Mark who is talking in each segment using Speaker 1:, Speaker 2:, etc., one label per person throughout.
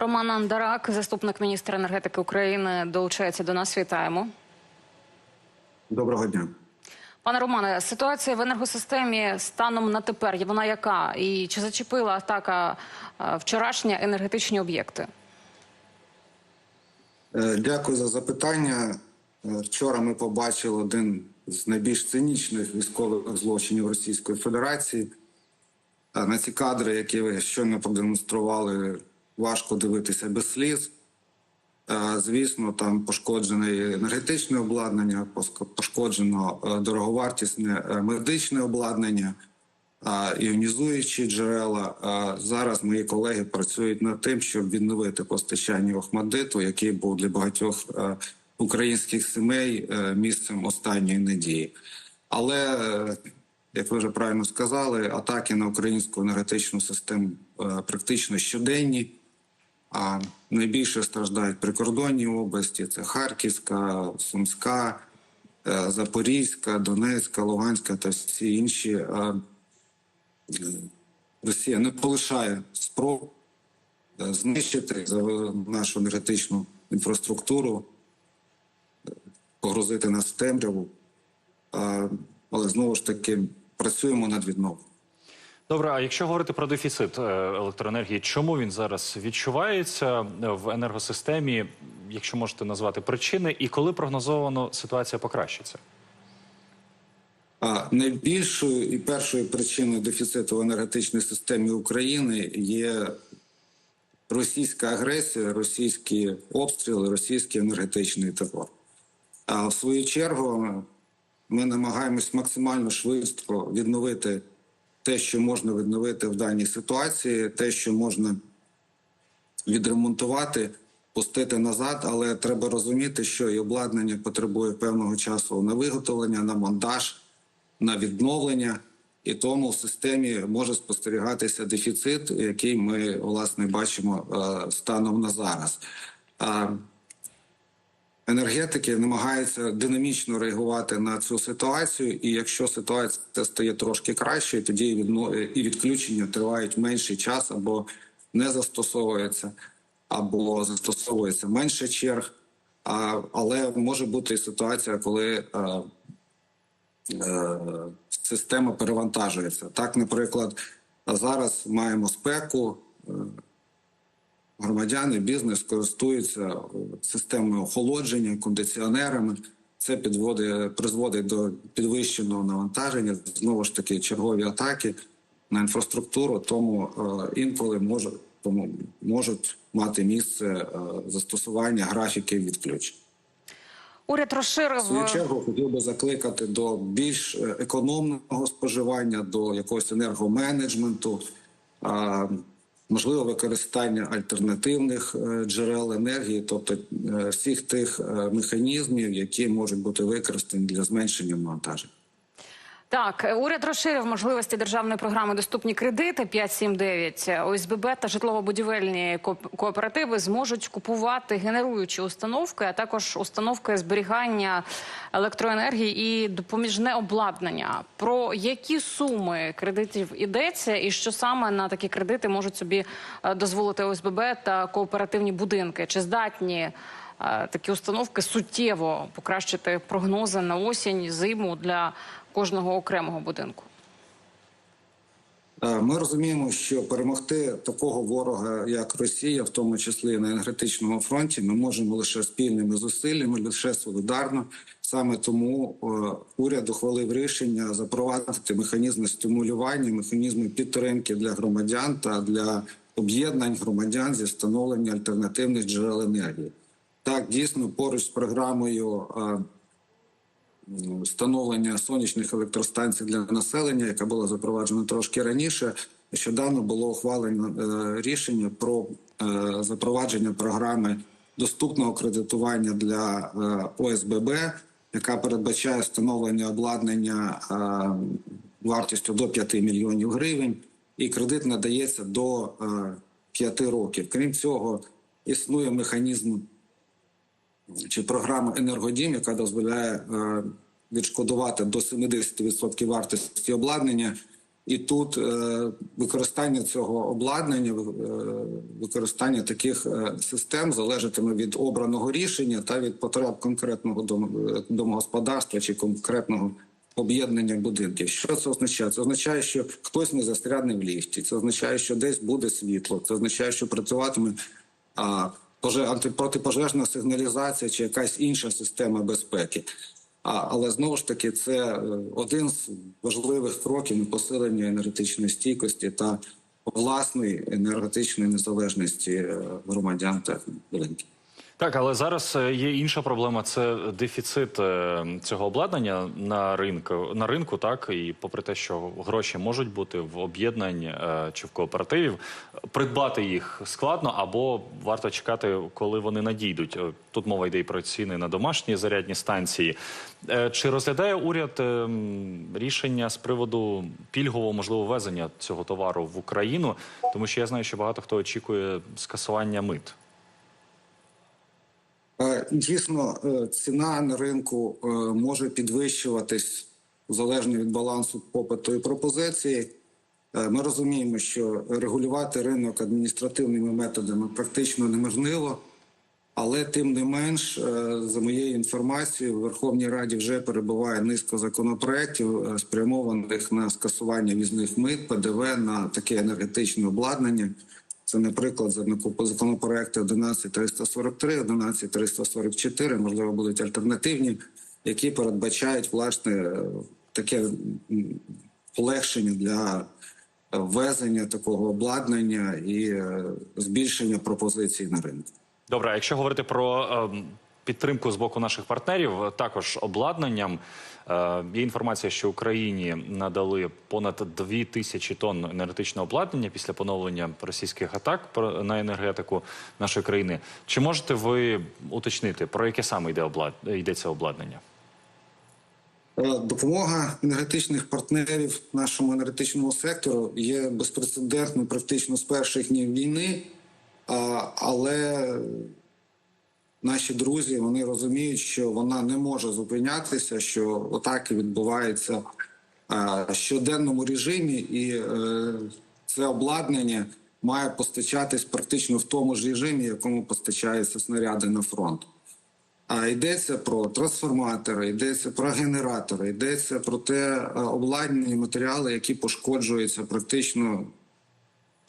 Speaker 1: Роман Андарак, заступник міністра енергетики України, долучається до нас. Вітаємо.
Speaker 2: Доброго дня.
Speaker 1: Пане Романе, ситуація в енергосистемі станом на тепер вона яка? І чи зачепила атака е, вчорашня енергетичні об'єкти?
Speaker 2: Е, Дякую за запитання. Е, Вчора ми побачили один з найбільш цинічних військових злочинів Російської Федерації. На ці кадри, які ви щойно продемонстрували, важко дивитися без сліз. Е, Звісно, там пошкоджене енергетичне обладнання, пошкоджено е, дороговартісне е, медичне обладнання, іонізуючі джерела. Зараз мої колеги працюють над тим, щоб відновити постачання Охмадиту, який був для багатьох українських сімей місцем останньої надії. Але як ви вже правильно сказали, атаки на українську енергетичну систему практично щоденні. А найбільше страждають прикордонні області: це Харківська, Сумська, е, Запорізька, Донецька, Луганська та всі інші. Е, Росія не полишає спроб е, знищити нашу енергетичну інфраструктуру, погрузити нас в темряву. Але знову ж таки працюємо над відновленням.
Speaker 3: Добре, а якщо говорити про дефіцит е, електроенергії, чому він зараз відчувається е, в енергосистемі, якщо можете назвати причини, і коли прогнозовано ситуація покращиться?
Speaker 2: А найбільшою і першою причиною дефіциту в енергетичній системі України є російська агресія, російські обстріли, російський енергетичний терор. А в свою чергу ми намагаємось максимально швидко відновити те, що можна відновити в даній ситуації, те, що можна відремонтувати, пустити назад, але треба розуміти, що і обладнання потребує певного часу на виготовлення, на монтаж, на відновлення, і тому в системі може спостерігатися дефіцит, який ми власне бачимо е, станом на зараз. Енергетики намагаються динамічно реагувати на цю ситуацію, і якщо ситуація стає трошки кращою, тоді і відключення тривають менший час або не застосовується, або застосовується менше черг. Але може бути і ситуація, коли е, е, система перевантажується. Так, наприклад, зараз маємо спеку. Громадяни, бізнес користуються е, системою охолодження, кондиціонерами. Це підводить, призводить до підвищеного навантаження. Знову ж таки, чергові атаки на інфраструктуру, тому е, інколи може, тому можуть мати місце е, застосування графіків відключень.
Speaker 1: Уряд розширив
Speaker 2: В свою чергу хотів би закликати до більш економного споживання, до якогось енергоменеджменту, можливо, використання альтернативних е, джерел енергії, тобто е, всіх тих е, механізмів, які можуть бути використані для зменшення навантажень.
Speaker 1: Так, е, уряд розширив можливості державної програми Доступні кредити 5.7.9. ОСББ та житлово-будівельні ко- кооперативи зможуть купувати генеруючі установки, а також установки зберігання електроенергії і допоміжне обладнання. Про які суми кредитів йдеться, і що саме на такі кредити можуть собі е, дозволити ОСББ та кооперативні будинки? Чи здатні? Такі установки суттєво покращити прогнози на осінь, зиму для кожного окремого будинку.
Speaker 2: Е, Ми розуміємо, що перемогти такого ворога, як Росія, в тому числі на енергетичному фронті, ми можемо лише спільними зусиллями, лише солідарно. Саме тому е, уряд ухвалив рішення запровадити механізми стимулювання, механізми підтримки для громадян та для об'єднань громадян зі встановлення альтернативних джерел енергії. Так, дійсно, поруч з програмою. встановлення сонячних електростанцій для населення, яка була запроваджена трошки раніше. Нещодавно було ухвалено е, рішення про е, запровадження програми доступного кредитування для е, ОСББ, яка передбачає встановлення обладнання вартістю до 5 мільйонів гривень, і кредит надається до е, 5 років. Крім цього, існує механізм чи програма енергодім, яка дозволяє е, відшкодувати до 70% вартості обладнання І тут е, використання цього обладнання, е, використання таких систем залежатиме від обраного рішення та від потреб конкретного домогосподарства чи конкретного об'єднання будинків. Що це означає? Це означає, що хтось не застрягне в ліфті. Це означає, що десь буде світло. Це означає, що працюватиме а, поже- антипротипожежна сигналізація чи якась інша система безпеки. А, але знову ж таки, це е, один з важливих кроків на посилення енергетичної стійкості та власної енергетичної незалежності е, громадян та будинків.
Speaker 3: Так, але зараз е, є інша проблема. Це дефіцит е, цього обладнання на ринку на ринку. Так і попри те, що гроші можуть бути в об'єднань е, чи в кооперативів, придбати їх складно або варто чекати, коли вони надійдуть. Тут мова йде і про ціни на домашні зарядні станції. Чи розглядає уряд рішення з приводу пільгового можливо ввезення цього товару в Україну? Тому що я знаю, що багато хто очікує скасування мит.
Speaker 2: Е, Дійсно, е, ціна на ринку е, може підвищуватись залежно від балансу попиту і пропозиції. Ми розуміємо, що регулювати ринок адміністративними методами практично неможливо, але тим не менш, за моєю інформацією, в Верховній Раді вже перебуває низка законопроєктів, спрямованих на скасування візних мит, ПДВ на таке енергетичне обладнання. Це, наприклад, за- законопроекти 11343, 11344, можливо, будуть альтернативні, які передбачають власне таке полегшення для ввезення такого обладнання і е, збільшення пропозицій на ринку.
Speaker 3: Добре, якщо говорити про ем, підтримку з боку наших партнерів, також обладнанням, е, є інформація, що Україні надали понад 2 тисячі тонн енергетичного обладнання після поновлення російських атак на енергетику нашої країни. Чи можете ви уточнити, про яке саме йде облад... йдеться обладнання?
Speaker 2: Е, Допомога енергетичних партнерів нашому енергетичному сектору є безпрецедентною практично з перших днів війни, але наші друзі вони розуміють, що вона не може зупинятися, що атаки відбуваються в щоденному режимі, і е, це обладнання має постачатись практично в тому ж режимі, якому постачаються снаряди на фронт. А йдеться про трансформатори, йдеться про генератори, йдеться про те е, обладнання і матеріали, які пошкоджуються практично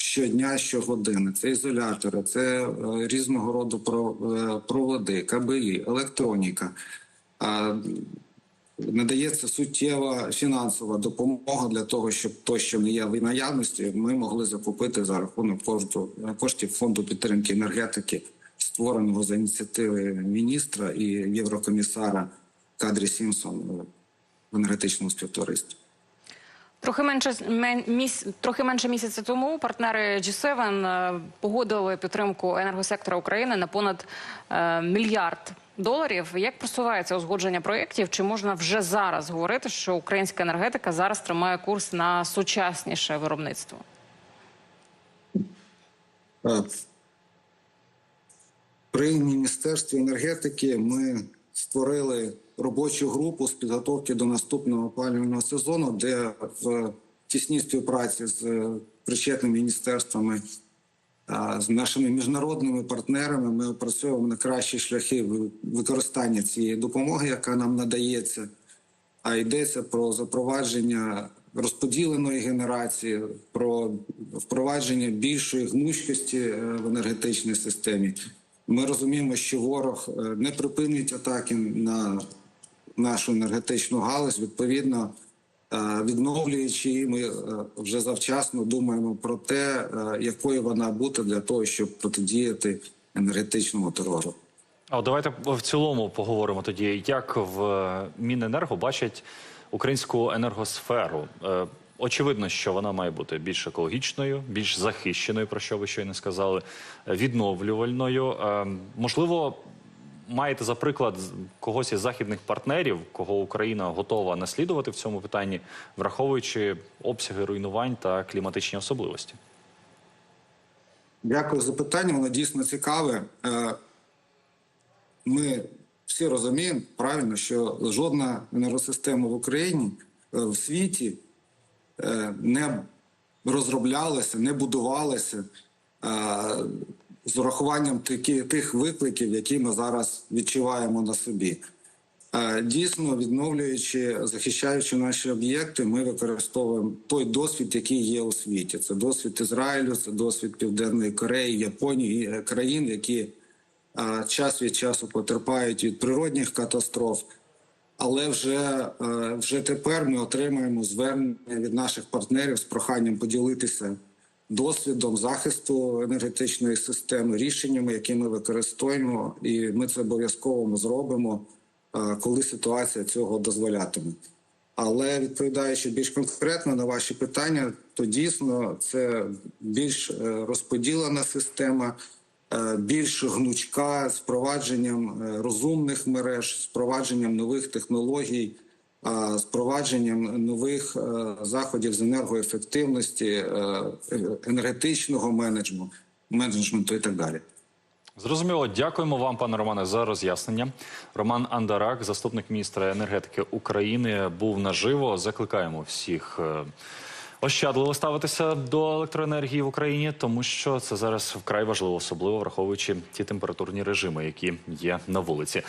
Speaker 2: щодня, щогодини. Це ізолятори, це е, різного роду е, проводи, кабелі, електроніка. Надається суттєва фінансова допомога для того, щоб то, що не є в наявності, ми могли закупити за рахунок кошту, коштів фонду підтримки енергетики, створеного за ініціативи міністра і єврокомісара Кадрі Сімсон в енергетичному співтоваристві.
Speaker 1: Трохи менше мен- міс, трохи менше місяця тому партнери G7 е, погодили підтримку енергосектора України на понад е, мільярд доларів. Як просувається узгодження проєктів? Чи можна вже зараз говорити, що українська енергетика зараз тримає курс на сучасніше виробництво?
Speaker 2: Е, При Міністерстві енергетики ми створили робочу групу з підготовки до наступного опалювального сезону, де в тісній співпраці з е, причетними міністерствами, з нашими міжнародними партнерами ми опрацьовуємо на кращі шляхи використання цієї допомоги, яка нам надається. А йдеться про запровадження розподіленої генерації, про впровадження більшої гнучкості е, в енергетичній системі. Ми розуміємо, що ворог е, не припинить атаки на нашу енергетичну галузь. Відповідно, е, відновлюючи її, ми е, вже завчасно думаємо про те, е, якою вона буде для того, щоб протидіяти енергетичному терору.
Speaker 3: А давайте в цілому поговоримо тоді, як в Міненерго бачать українську енергосферу. Очевидно, що вона має бути більш екологічною, більш захищеною, про що ви щойно сказали, відновлювальною. Можливо, маєте за приклад когось із західних партнерів, кого Україна готова наслідувати в цьому питанні, враховуючи обсяги руйнувань та кліматичні особливості.
Speaker 2: Дякую за питання. Воно дійсно цікаве. Е, Ми всі розуміємо правильно, що жодна енергосистема в Україні е, в світі е, не розроблялися, не будувалися е, з урахуванням такі, тих викликів, які ми зараз відчуваємо на собі. Е, Дійсно, відновлюючи, захищаючи наші об'єкти, ми використовуємо той досвід, який є у світі. Це досвід Ізраїлю, це досвід Південної Кореї, Японії, країн, які е, час від часу потерпають від природних катастроф. Але вже, е, вже тепер ми отримуємо звернення від наших партнерів з проханням поділитися досвідом захисту енергетичної системи, рішеннями, які ми використовуємо, і ми це обов'язково зробимо, е, коли ситуація цього дозволятиме. Але відповідаючи більш конкретно на ваші питання, то дійсно це більш е, розподілена система, е, більш гнучка з впровадженням розумних мереж, з впровадженням нових технологій, а, з впровадженням нових е, заходів з енергоефективності, е, енергетичного менеджменту, менеджменту і так далі.
Speaker 3: Зрозуміло, дякуємо вам, пане Романе, за роз'яснення. Роман Андарак, заступник міністра енергетики України, був наживо. Закликаємо всіх е, ощадливо ставитися до електроенергії в Україні, тому що це зараз вкрай важливо, особливо враховуючи ті температурні режими, які є на вулиці.